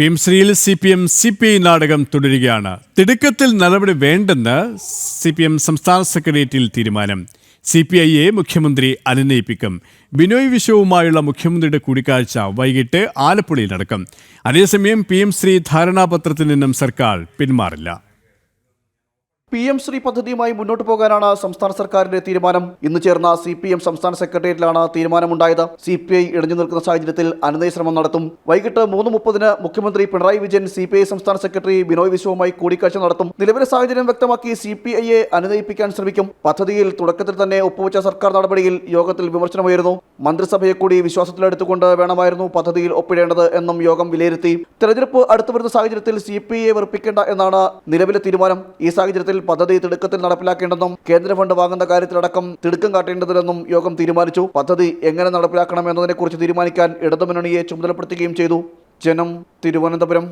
ഭീംശ്രീയിൽ C P M C P I നാടകം തുടരുകയാണ്. തിടുക്കത്തിൽ നടപടി വേണ്ടെന്ന് സി പി എം സംസ്ഥാന സെക്രട്ടേറിയറ്റിൽ തീരുമാനം. സി പി ഐയെ മുഖ്യമന്ത്രി അനുനയിപ്പിക്കും. ബിനോയ് വിശ്വവുമായുള്ള മുഖ്യമന്ത്രിയുടെ കൂടിക്കാഴ്ച വൈകിട്ട് ആലപ്പുഴയിൽ നടക്കും. അതേസമയം പി എം ശ്രീ ധാരണാപത്രത്തിൽ നിന്നും സർക്കാർ പിന്മാറില്ല. പി എം ശ്രീ പദ്ധതിയുമായി മുന്നോട്ട് പോകാനാണ് സംസ്ഥാന സർക്കാരിന്റെ തീരുമാനം. ഇന്ന് ചേർന്ന സി പി എം സംസ്ഥാന സെക്രട്ടേറിയറ്റിലാണ് തീരുമാനമുണ്ടായത്. സി പി ഐ ഇടഞ്ഞു നിൽക്കുന്ന സാഹചര്യത്തിൽ അനുനയ ശ്രമം നടത്തും. വൈകിട്ട് മൂന്ന് മുപ്പതിന് മുഖ്യമന്ത്രി Pinarayi Vijayan C P I സംസ്ഥാന സെക്രട്ടറി ബിനോയ് വിശ്വവുമായി കൂടിക്കാഴ്ച നടത്തും. നിലവിലെ സാഹചര്യം വ്യക്തമാക്കി സി പി ഐയെ അനുനയിപ്പിക്കാൻ ശ്രമിക്കും. പദ്ധതിയിൽ തുടക്കത്തിൽ തന്നെ ഒപ്പുവെച്ച സർക്കാർ നടപടിയിൽ യോഗത്തിൽ വിമർശനമുയർന്നു മന്ത്രിസഭയെ കൂടി വിശ്വാസത്തിലെടുത്തുകൊണ്ട് വേണമായിരുന്നു പദ്ധതിയിൽ ഒപ്പിടേണ്ടത് എന്നും യോഗം വിലയിരുത്തി. തെരഞ്ഞെടുപ്പ് അടുത്തു വരുന്ന സാഹചര്യത്തിൽ സി പി ഐയെ വെറുപ്പിക്കേണ്ട എന്നാണ് നിലവിലെ തീരുമാനം. ഈ സാഹചര്യത്തിൽ പദ്ധതി തിടുക്കത്തിൽ നടപ്പിലാക്കേണ്ടെന്നും കേന്ദ്ര ഫണ്ട് വാങ്ങുന്ന കാര്യത്തിലടക്കം തിടുക്കം കാട്ടേണ്ടതില്ലെന്നും യോഗം തീരുമാനിച്ചു. പദ്ധതി എങ്ങനെ നടപ്പിലാക്കണം എന്നതിനെക്കുറിച്ച് തീരുമാനിക്കാൻ ഇടതുമുന്നണിയെ ചുമതലപ്പെടുത്തുകയും ചെയ്തു. ജനം തിരുവനന്തപുരം.